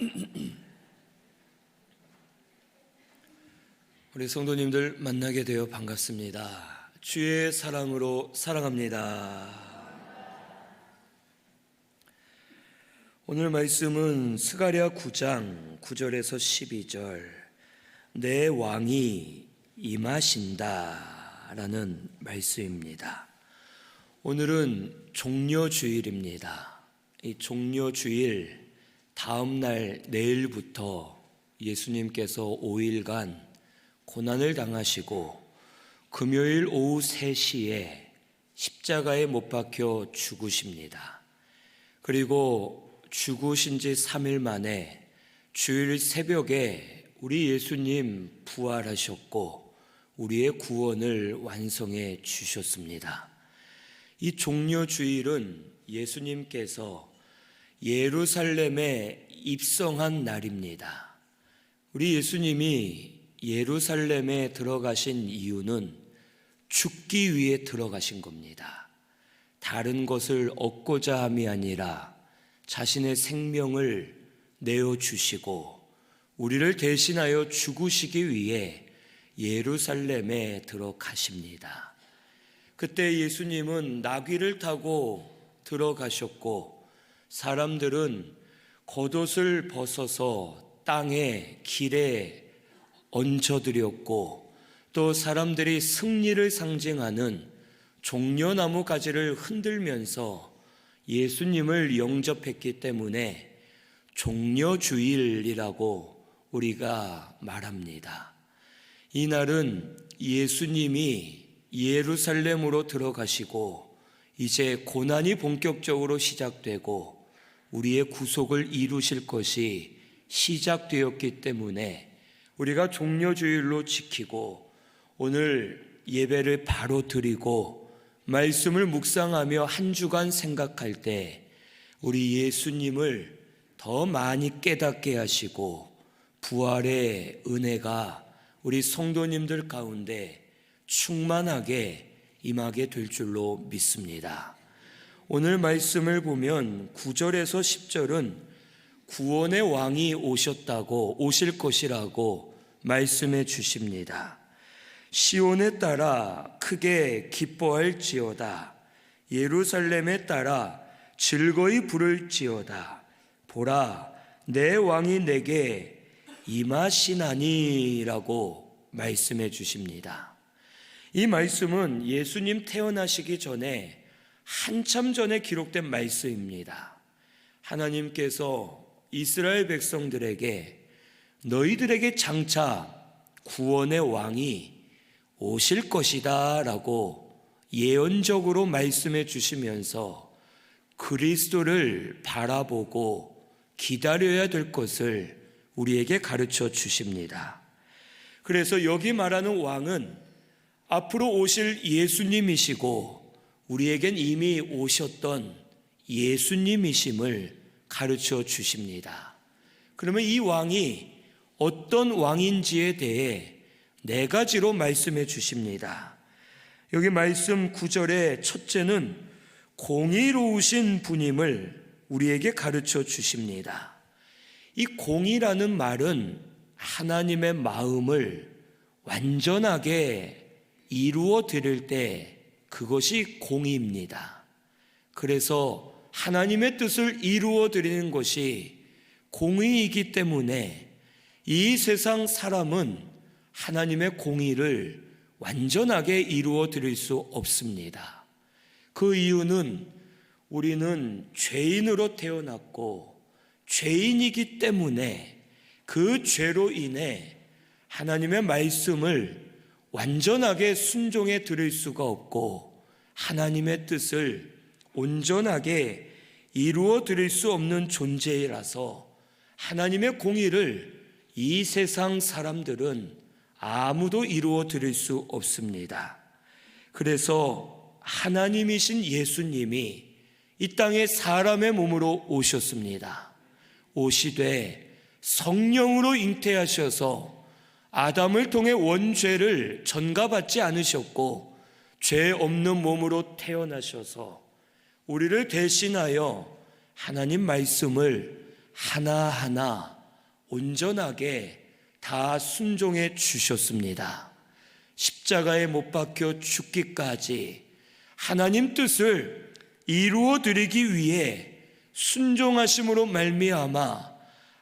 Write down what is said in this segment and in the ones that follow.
우리 성도님들 만나게 되어 반갑습니다. 주의 사랑으로 사랑합니다. 오늘 말씀은 스가랴 9장 9절에서 12절 내 왕이 임하신다라는 말씀입니다. 오늘은 종려 주일입니다. 이 종려 주일 다음 날 내일부터 예수님께서 5일간 고난을 당하시고 금요일 오후 3시에 십자가에 못 박혀 죽으십니다. 그리고 죽으신 지 3일 만에 주일 새벽에 우리 예수님 부활하셨고 우리의 구원을 완성해 주셨습니다. 이 종려 주일은 예수님께서 예루살렘에 입성한 날입니다. 우리 예수님이 예루살렘에 들어가신 이유는 죽기 위해 들어가신 겁니다. 다른 것을 얻고자 함이 아니라 자신의 생명을 내어 주시고 우리를 대신하여 죽으시기 위해 예루살렘에 들어가십니다. 그때 예수님은 나귀를 타고 들어가셨고 사람들은 겉옷을 벗어서 땅에 길에 얹혀드렸고 또 사람들이 승리를 상징하는 종려나무 가지를 흔들면서 예수님을 영접했기 때문에 종려주일이라고 우리가 말합니다. 이날은 예수님이 예루살렘으로 들어가시고 이제 고난이 본격적으로 시작되고 우리의 구속을 이루실 것이 시작되었기 때문에 우리가 종려주일로 지키고 오늘 예배를 바로 드리고 말씀을 묵상하며 한 주간 생각할 때 우리 예수님을 더 많이 깨닫게 하시고 부활의 은혜가 우리 성도님들 가운데 충만하게 임하게 될 줄로 믿습니다. 오늘 말씀을 보면 9절에서 10절은 구원의 왕이 오셨다고 오실 것이라고 말씀해 주십니다. 시온에 따라 크게 기뻐할지어다. 예루살렘에 따라 즐거이 부를지어다. 보라, 내 왕이 내게 임하시나니라고 말씀해 주십니다. 이 말씀은 예수님 태어나시기 전에 한참 전에 기록된 말씀입니다. 하나님께서 이스라엘 백성들에게 너희들에게 장차 구원의 왕이 오실 것이다 라고 예언적으로 말씀해 주시면서 그리스도를 바라보고 기다려야 될 것을 우리에게 가르쳐 주십니다. 그래서 여기 말하는 왕은 앞으로 오실 예수님이시고 우리에겐 이미 오셨던 예수님이심을 가르쳐 주십니다. 그러면 이 왕이 어떤 왕인지에 대해 네 가지로 말씀해 주십니다. 여기 말씀 9절의 첫째는 공의로우신 분임을 우리에게 가르쳐 주십니다. 이 공이라는 말은 하나님의 마음을 완전하게 이루어 드릴 때 그것이 공의입니다. 그래서 하나님의 뜻을 이루어 드리는 것이 공의이기 때문에 이 세상 사람은 하나님의 공의를 완전하게 이루어 드릴 수 없습니다. 그 이유는 우리는 죄인으로 태어났고 죄인이기 때문에 그 죄로 인해 하나님의 말씀을 완전하게 순종해 드릴 수가 없고 하나님의 뜻을 온전하게 이루어 드릴 수 없는 존재라서 하나님의 공의를 이 세상 사람들은 아무도 이루어 드릴 수 없습니다. 그래서 하나님이신 예수님이 이 땅에 사람의 몸으로 오셨습니다. 오시되 성령으로 잉태하셔서 아담을 통해 원죄를 전가받지 않으셨고 죄 없는 몸으로 태어나셔서 우리를 대신하여 하나님 말씀을 하나하나 온전하게 다 순종해 주셨습니다. 십자가에 못 박혀 죽기까지 하나님 뜻을 이루어 드리기 위해 순종하심으로 말미암아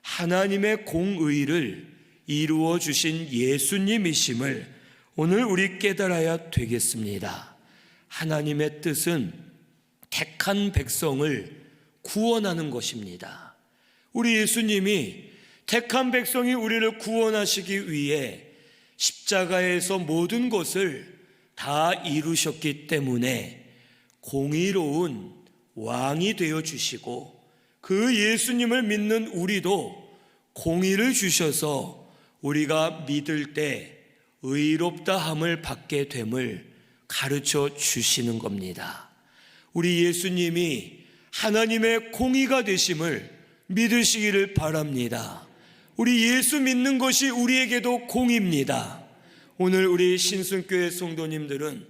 하나님의 공의를 이루어 주신 예수님이심을 오늘 우리 깨달아야 되겠습니다. 하나님의 뜻은 택한 백성을 구원하는 것입니다. 우리 예수님이 택한 백성이 우리를 구원하시기 위해 십자가에서 모든 것을 다 이루셨기 때문에 공의로운 왕이 되어 주시고 그 예수님을 믿는 우리도 공의를 주셔서 우리가 믿을 때 의롭다함을 받게 됨을 가르쳐 주시는 겁니다. 우리 예수님이 하나님의 공의가 되심을 믿으시기를 바랍니다. 우리 예수 믿는 것이 우리에게도 공입니다. 오늘 우리 신순교회 성도님들은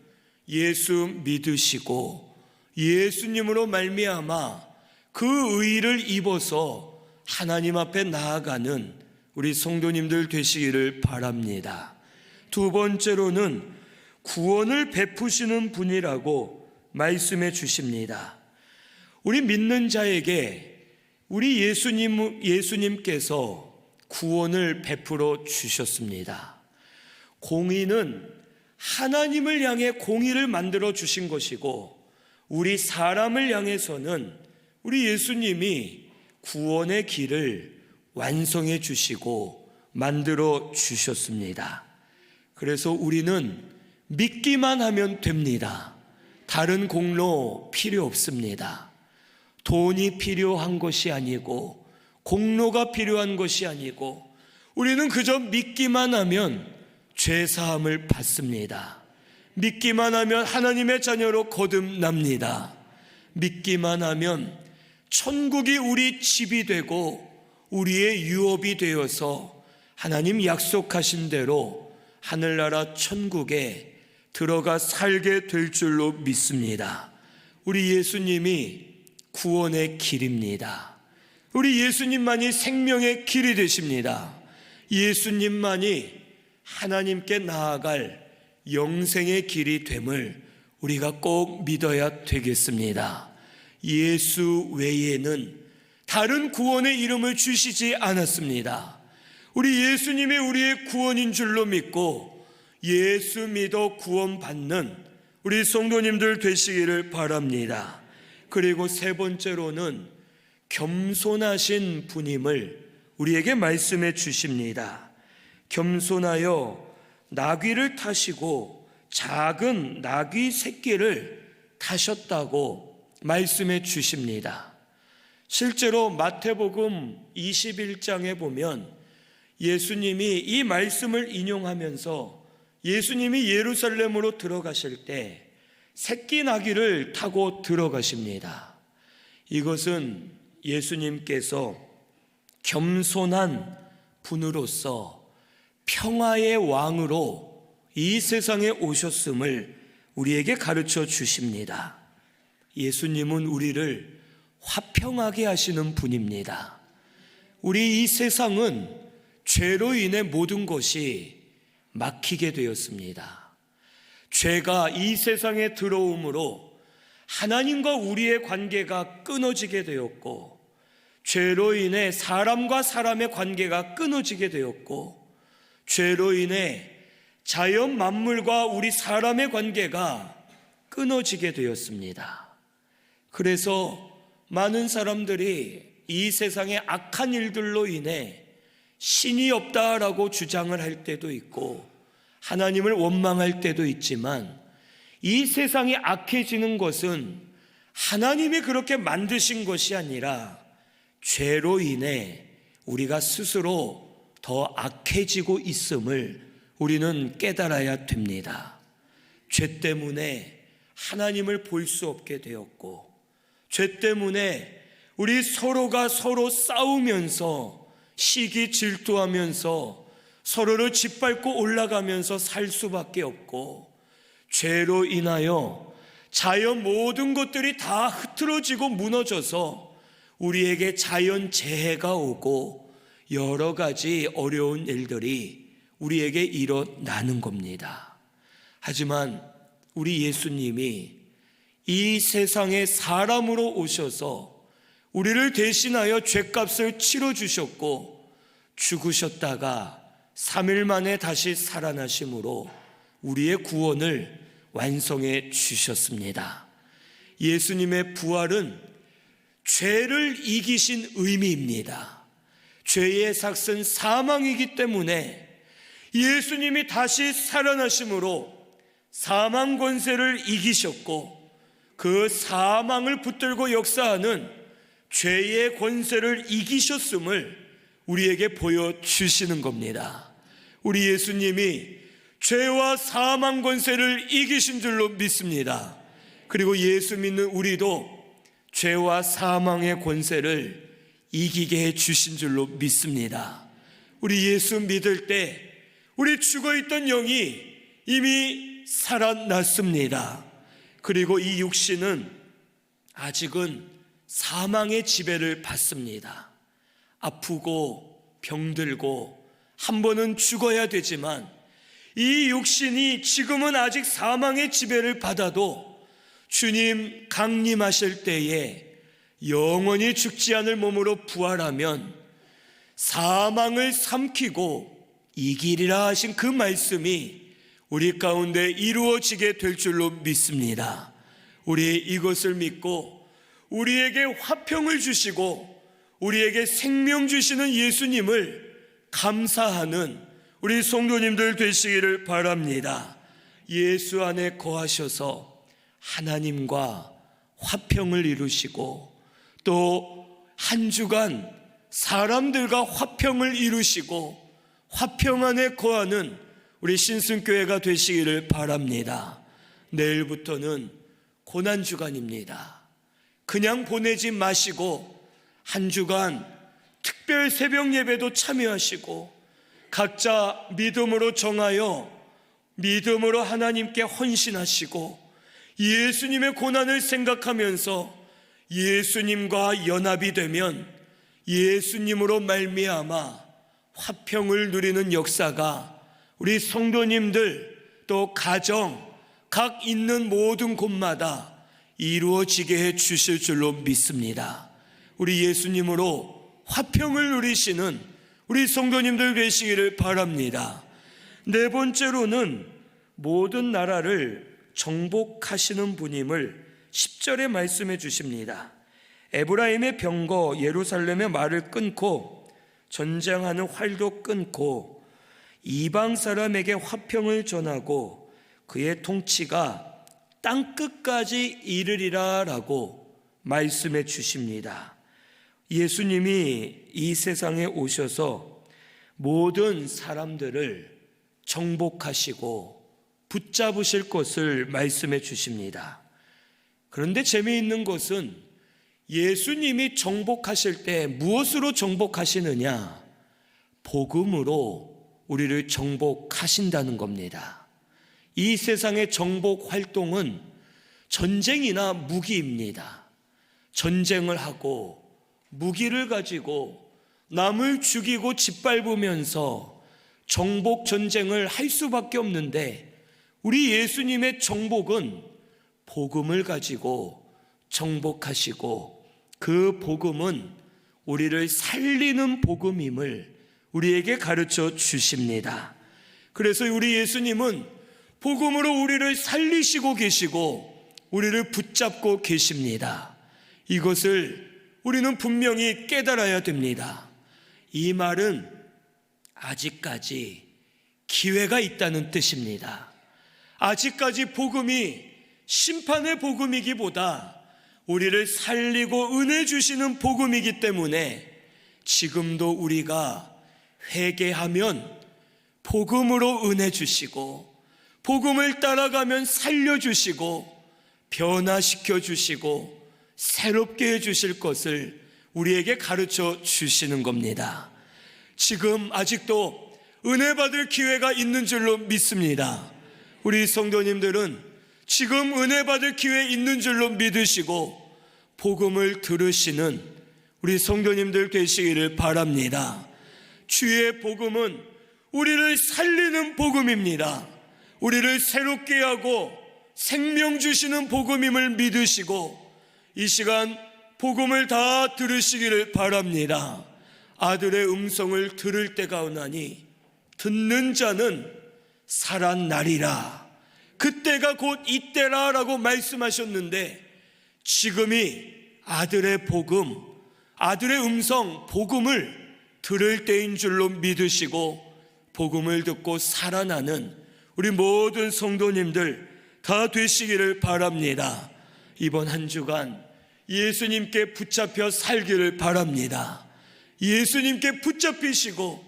예수 믿으시고 예수님으로 말미암아 그 의를 입어서 하나님 앞에 나아가는 우리 성도님들 되시기를 바랍니다. 두 번째로는 구원을 베푸시는 분이라고 말씀해 주십니다. 우리 믿는 자에게 우리 예수님, 예수님께서 구원을 베풀어 주셨습니다. 공의는 하나님을 향해 공의를 만들어 주신 것이고, 우리 사람을 향해서는 우리 예수님이 구원의 길을 완성해 주시고 만들어 주셨습니다. 그래서 우리는 믿기만 하면 됩니다. 다른 공로 필요 없습니다. 돈이 필요한 것이 아니고 공로가 필요한 것이 아니고 우리는 그저 믿기만 하면 죄 사함을 받습니다. 믿기만 하면 하나님의 자녀로 거듭납니다. 믿기만 하면 천국이 우리 집이 되고 우리의 유업이 되어서 하나님 약속하신 대로 하늘나라 천국에 들어가 살게 될 줄로 믿습니다. 우리 예수님이 구원의 길입니다. 우리 예수님만이 생명의 길이 되십니다. 예수님만이 하나님께 나아갈 영생의 길이 됨을 우리가 꼭 믿어야 되겠습니다. 예수 외에는 다른 구원의 이름을 주시지 않았습니다. 우리 예수님이 우리의 구원인 줄로 믿고 예수 믿어 구원받는 우리 성도님들 되시기를 바랍니다. 그리고 세 번째로는 겸손하신 분임을 우리에게 말씀해 주십니다. 겸손하여 나귀를 타시고 작은 나귀 새끼를 타셨다고 말씀해 주십니다. 실제로 마태복음 21장에 보면 예수님이 이 말씀을 인용하면서 예수님이 예루살렘으로 들어가실 때 새끼 나귀를 타고 들어가십니다. 이것은 예수님께서 겸손한 분으로서 평화의 왕으로 이 세상에 오셨음을 우리에게 가르쳐 주십니다. 예수님은 우리를 화평하게 하시는 분입니다. 우리 이 세상은 죄로 인해 모든 것이 막히게 되었습니다. 죄가 이 세상에 들어오므로 하나님과 우리의 관계가 끊어지게 되었고, 죄로 인해 사람과 사람의 관계가 끊어지게 되었고, 죄로 인해 자연 만물과 우리 사람의 관계가 끊어지게 되었습니다. 그래서 많은 사람들이 이 세상의 악한 일들로 인해 신이 없다라고 주장을 할 때도 있고 하나님을 원망할 때도 있지만 이 세상이 악해지는 것은 하나님이 그렇게 만드신 것이 아니라 죄로 인해 우리가 스스로 더 악해지고 있음을 우리는 깨달아야 됩니다. 죄 때문에 하나님을 볼 수 없게 되었고, 죄 때문에 우리 서로가 서로 싸우면서 시기 질투하면서 서로를 짓밟고 올라가면서 살 수밖에 없고, 죄로 인하여 자연 모든 것들이 다 흐트러지고 무너져서 우리에게 자연 재해가 오고 여러 가지 어려운 일들이 우리에게 일어나는 겁니다. 하지만 우리 예수님이 이 세상에 사람으로 오셔서 우리를 대신하여 죄값을 치러 주셨고 죽으셨다가 3일 만에 다시 살아나심으로 우리의 구원을 완성해 주셨습니다. 예수님의 부활은 죄를 이기신 의미입니다. 죄의 삭은 사망이기 때문에 예수님이 다시 살아나심으로 사망 권세를 이기셨고 그 사망을 붙들고 역사하는 죄의 권세를 이기셨음을 우리에게 보여주시는 겁니다. 우리 예수님이 죄와 사망 권세를 이기신 줄로 믿습니다. 그리고 예수 믿는 우리도 죄와 사망의 권세를 이기게 해 주신 줄로 믿습니다. 우리 예수 믿을 때 우리 죽어 있던 영이 이미 살아났습니다. 그리고 이 육신은 아직은 사망의 지배를 받습니다. 아프고 병들고 한 번은 죽어야 되지만 이 육신이 지금은 아직 사망의 지배를 받아도 주님 강림하실 때에 영원히 죽지 않을 몸으로 부활하면 사망을 삼키고 이기리라 하신 그 말씀이 우리 가운데 이루어지게 될 줄로 믿습니다. 우리 이것을 믿고 우리에게 화평을 주시고 우리에게 생명 주시는 예수님을 감사하는 우리 성도님들 되시기를 바랍니다. 예수 안에 거하셔서 하나님과 화평을 이루시고 또 한 주간 사람들과 화평을 이루시고 화평 안에 거하는 우리 신승교회가 되시기를 바랍니다. 내일부터는 고난 주간입니다. 그냥 보내지 마시고 한 주간 특별 새벽 예배도 참여하시고 각자 믿음으로 정하여 믿음으로 하나님께 헌신하시고 예수님의 고난을 생각하면서 예수님과 연합이 되면 예수님으로 말미암아 화평을 누리는 역사가 우리 성도님들 또 가정 각 있는 모든 곳마다 이루어지게 해 주실 줄로 믿습니다. 우리 예수님으로 화평을 누리시는 우리 성도님들 되시기를 바랍니다. 네 번째로는 모든 나라를 정복하시는 분임을 10절에 말씀해 주십니다. 에브라임의 병거 예루살렘의 말을 끊고 전쟁하는 활도 끊고 이방 사람에게 화평을 전하고 그의 통치가 땅 끝까지 이르리라라고 말씀해 주십니다. 예수님이 이 세상에 오셔서 모든 사람들을 정복하시고 붙잡으실 것을 말씀해 주십니다. 그런데 재미있는 것은 예수님이 정복하실 때 무엇으로 정복하시느냐? 복음으로 우리를 정복하신다는 겁니다. 이 세상의 정복 활동은 전쟁이나 무기입니다. 전쟁을 하고 무기를 가지고 남을 죽이고 짓밟으면서 정복 전쟁을 할 수밖에 없는데 우리 예수님의 정복은 복음을 가지고 정복하시고 그 복음은 우리를 살리는 복음임을 우리에게 가르쳐 주십니다. 그래서 우리 예수님은 복음으로 우리를 살리시고 계시고 우리를 붙잡고 계십니다. 이것을 우리는 분명히 깨달아야 됩니다. 이 말은 아직까지 기회가 있다는 뜻입니다. 아직까지 복음이 심판의 복음이기보다 우리를 살리고 은혜 주시는 복음이기 때문에 지금도 우리가 회개하면 복음으로 은혜 주시고 복음을 따라가면 살려 주시고 변화시켜 주시고 새롭게 해 주실 것을 우리에게 가르쳐 주시는 겁니다. 지금 아직도 은혜 받을 기회가 있는 줄로 믿습니다. 우리 성도님들은 지금 은혜 받을 기회 있는 줄로 믿으시고 복음을 들으시는 우리 성도님들 되시기를 바랍니다. 주의 복음은 우리를 살리는 복음입니다. 우리를 새롭게 하고 생명 주시는 복음임을 믿으시고 이 시간 복음을 다 들으시기를 바랍니다. 아들의 음성을 들을 때가 오나니 듣는 자는 살아나리라. 그때가 곧 이때라 라고 말씀하셨는데 지금이 아들의 복음, 아들의 음성, 복음을 들을 때인 줄로 믿으시고 복음을 듣고 살아나는 우리 모든 성도님들 다 되시기를 바랍니다. 이번 한 주간 예수님께 붙잡혀 살기를 바랍니다. 예수님께 붙잡히시고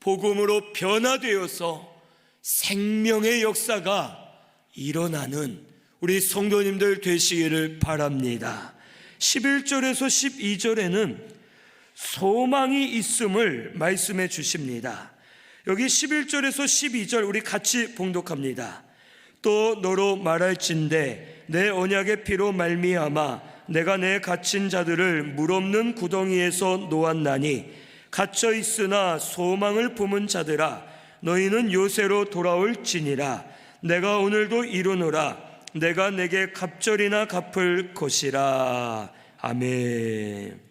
복음으로 변화되어서 생명의 역사가 일어나는 우리 성도님들 되시기를 바랍니다. 11절에서 12절에는 소망이 있음을 말씀해 주십니다. 여기 11절에서 12절 우리 같이 봉독합니다. 또 너로 말할진대 내 언약의 피로 말미암아 내가 내 갇힌 자들을 물 없는 구덩이에서 놓았나니 갇혀 있으나 소망을 품은 자들아 너희는 요새로 돌아올지니라 내가 오늘도 이루노라 내가 내게 갑절이나 갚을 것이라 아멘.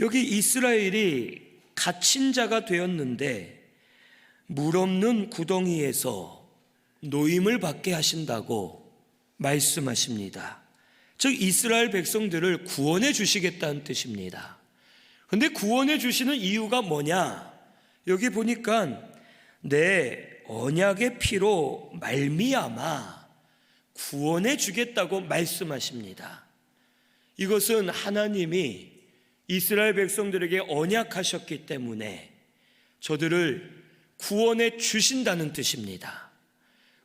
여기 이스라엘이 갇힌 자가 되었는데 물 없는 구덩이에서 노임을 받게 하신다고 말씀하십니다. 즉 이스라엘 백성들을 구원해 주시겠다는 뜻입니다. 근데 구원해 주시는 이유가 뭐냐? 여기 보니까 내 언약의 피로 말미암아 구원해 주겠다고 말씀하십니다. 이것은 하나님이 이스라엘 백성들에게 언약하셨기 때문에 저들을 구원해 주신다는 뜻입니다.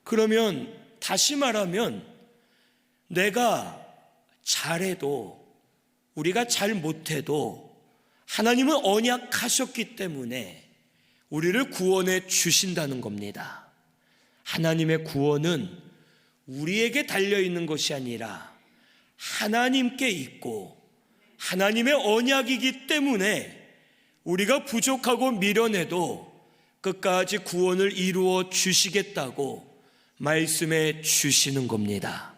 그러면 다시 말하면 내가 잘해도 우리가 잘 못해도 하나님은 언약하셨기 때문에 우리를 구원해 주신다는 겁니다. 하나님의 구원은 우리에게 달려 있는 것이 아니라 하나님께 있고 하나님의 언약이기 때문에 우리가 부족하고 미련해도 끝까지 구원을 이루어 주시겠다고 말씀해 주시는 겁니다.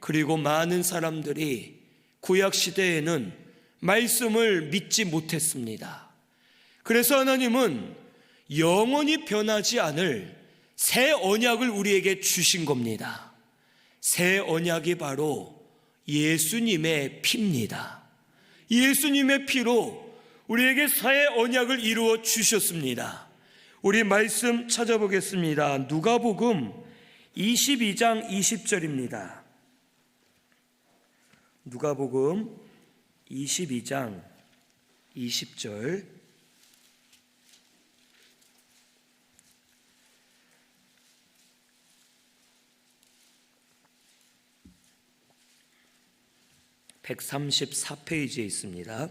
그리고 많은 사람들이 구약 시대에는 말씀을 믿지 못했습니다. 그래서 하나님은 영원히 변하지 않을 새 언약을 우리에게 주신 겁니다. 새 언약이 바로 예수님의 피입니다. 예수님의 피로 우리에게 새 언약을 이루어 주셨습니다. 우리 말씀 찾아보겠습니다. 누가복음 22장 20절입니다. 누가복음 22장 20절 (134페이지에) 있습니다.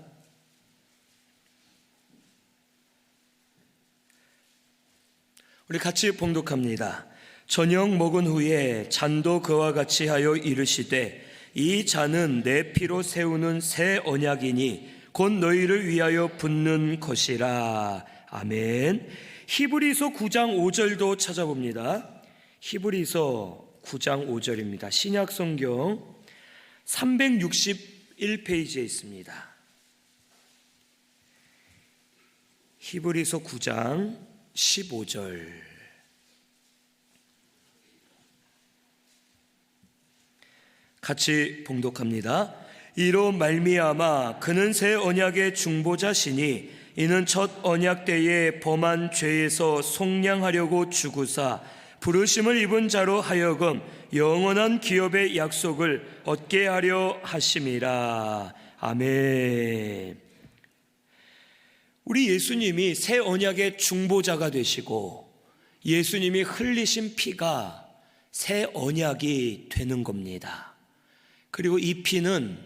우리 같이 봉독합니다. 저녁 먹은 후에 잔도 그와 같이 하여 이르시되 이 잔은 내 피로 세우는 새 언약이니 곧 너희를 위하여 붓는 것이라. 아멘. 히브리서 9장 5절도 찾아봅니다. 히브리서 9장 5절입니다. 신약 성경 361페이지에 있습니다. 히브리서 9장 15절 같이 봉독합니다. 이로 말미암아 그는 새 언약의 중보자시니 이는 첫 언약 때에 범한 죄에서 속량하려고 주구사 부르심을 입은 자로 하여금 영원한 기업의 약속을 얻게 하려 하심이라. 아멘. 우리 예수님이 새 언약의 중보자가 되시고 예수님이 흘리신 피가 새 언약이 되는 겁니다. 그리고 이 피는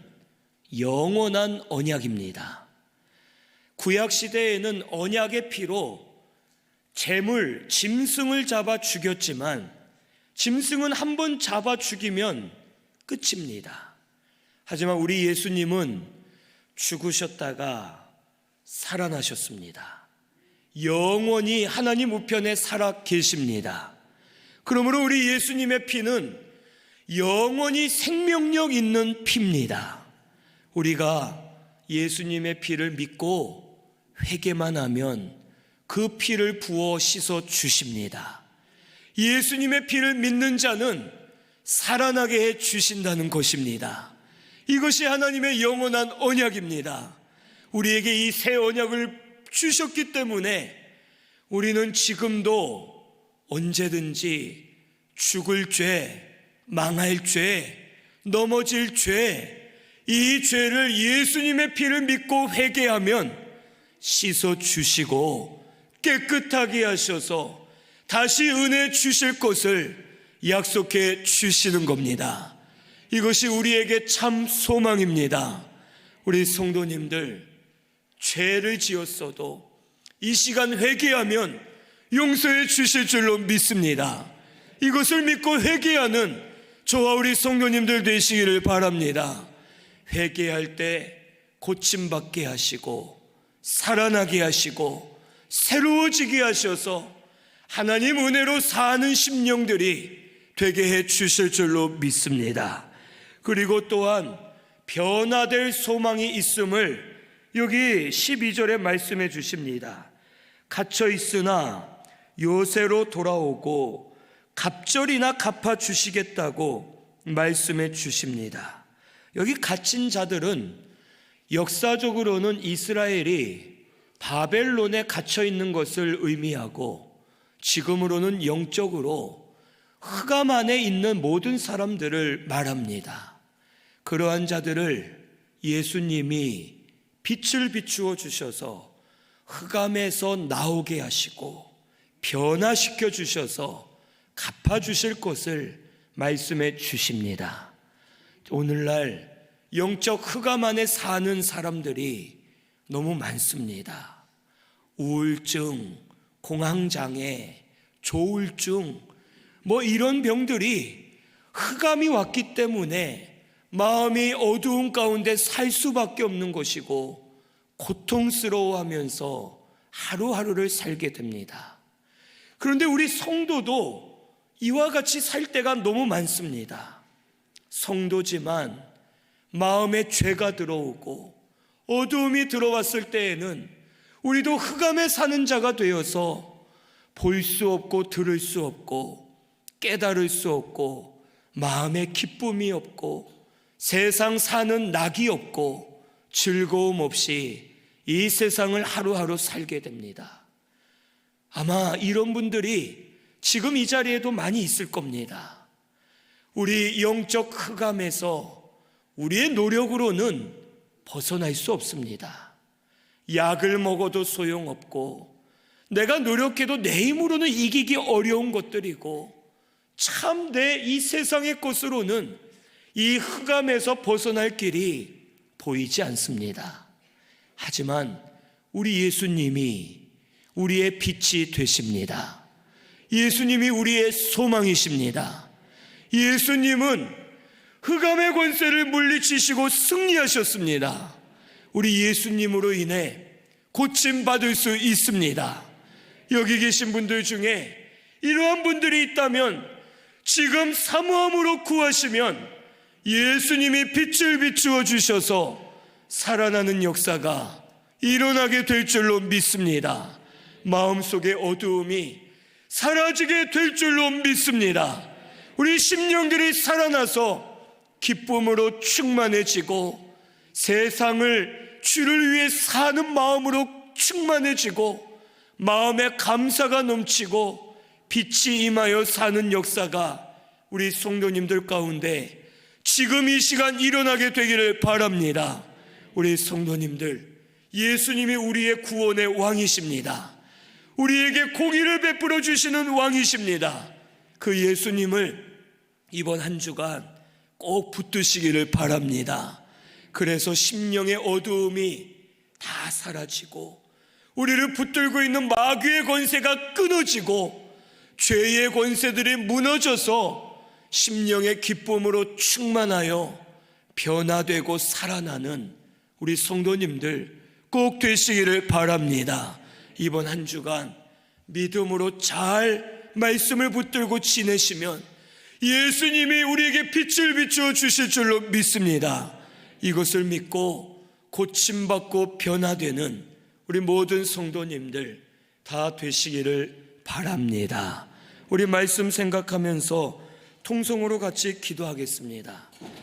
영원한 언약입니다. 구약 시대에는 언약의 피로 재물, 짐승을 잡아 죽였지만 짐승은 한 번 잡아 죽이면 끝입니다. 하지만 우리 예수님은 죽으셨다가 살아나셨습니다. 영원히 하나님 우편에 살아 계십니다. 그러므로 우리 예수님의 피는 영원히 생명력 있는 피입니다. 우리가 예수님의 피를 믿고 회개만 하면 그 피를 부어 씻어 주십니다. 예수님의 피를 믿는 자는 살아나게 해 주신다는 것입니다. 이것이 하나님의 영원한 언약입니다. 우리에게 이 새 언약을 주셨기 때문에 우리는 지금도 언제든지 죽을 죄, 망할 죄, 넘어질 죄, 이 죄를 예수님의 피를 믿고 회개하면 씻어 주시고 깨끗하게 하셔서 다시 은혜 주실 것을 약속해 주시는 겁니다. 이것이 우리에게 참 소망입니다. 우리 성도님들, 죄를 지었어도 이 시간 회개하면 용서해 주실 줄로 믿습니다. 이것을 믿고 회개하는 저와 우리 성도님들 되시기를 바랍니다. 회개할 때 고침받게 하시고 살아나게 하시고 새로워지게 하셔서 하나님 은혜로 사는 심령들이 되게 해 주실 줄로 믿습니다. 그리고 또한 변화될 소망이 있음을 여기 12절에 말씀해 주십니다. 갇혀 있으나 요새로 돌아오고 갑절이나 갚아 주시겠다고 말씀해 주십니다. 여기 갇힌 자들은 역사적으로는 이스라엘이 바벨론에 갇혀 있는 것을 의미하고 지금으로는 영적으로 흑암 안에 있는 모든 사람들을 말합니다. 그러한 자들을 예수님이 빛을 비추어 주셔서 흑암에서 나오게 하시고 변화시켜 주셔서 갚아 주실 것을 말씀해 주십니다. 오늘날 영적 흑암 안에 사는 사람들이 너무 많습니다. 우울증, 공황장애, 조울증, 뭐 이런 병들이 흑암이 왔기 때문에 마음이 어두운 가운데 살 수밖에 없는 것이고 고통스러워하면서 하루하루를 살게 됩니다. 그런데 우리 성도도 이와 같이 살 때가 너무 많습니다. 성도지만 마음에 죄가 들어오고 어두움이 들어왔을 때에는 우리도 흑암에 사는 자가 되어서 볼 수 없고 들을 수 없고 깨달을 수 없고 마음에 기쁨이 없고 세상 사는 낙이 없고 즐거움 없이 이 세상을 하루하루 살게 됩니다. 아마 이런 분들이 지금 이 자리에도 많이 있을 겁니다. 우리 영적 흑암에서 우리의 노력으로는 벗어날 수 없습니다. 약을 먹어도 소용없고 내가 노력해도 내 힘으로는 이기기 어려운 것들이고 참 내 이 세상의 것으로는 이 흑암에서 벗어날 길이 보이지 않습니다. 하지만 우리 예수님이 우리의 빛이 되십니다. 예수님이 우리의 소망이십니다. 예수님은 흑암의 권세를 물리치시고 승리하셨습니다. 우리 예수님으로 인해 고침받을 수 있습니다. 여기 계신 분들 중에 이러한 분들이 있다면 지금 사모함으로 구하시면 예수님이 빛을 비추어 주셔서 살아나는 역사가 일어나게 될 줄로 믿습니다. 마음속의 어두움이 사라지게 될 줄로 믿습니다. 우리 심령들이 살아나서 기쁨으로 충만해지고 세상을 주를 위해 사는 마음으로 충만해지고 마음에 감사가 넘치고 빛이 임하여 사는 역사가 우리 성도님들 가운데 지금 이 시간 일어나게 되기를 바랍니다. 우리 성도님들, 예수님이 우리의 구원의 왕이십니다. 우리에게 공의를 베풀어 주시는 왕이십니다. 그 예수님을 이번 한 주간 꼭 붙드시기를 바랍니다. 그래서 심령의 어두움이 다 사라지고 우리를 붙들고 있는 마귀의 권세가 끊어지고 죄의 권세들이 무너져서 심령의 기쁨으로 충만하여 변화되고 살아나는 우리 성도님들 꼭 되시기를 바랍니다. 이번 한 주간 믿음으로 잘 말씀을 붙들고 지내시면 예수님이 우리에게 빛을 비추어 주실 줄로 믿습니다. 이것을 믿고 고침받고 변화되는 우리 모든 성도님들 다 되시기를 바랍니다. 우리 말씀 생각하면서 통성으로 같이 기도하겠습니다.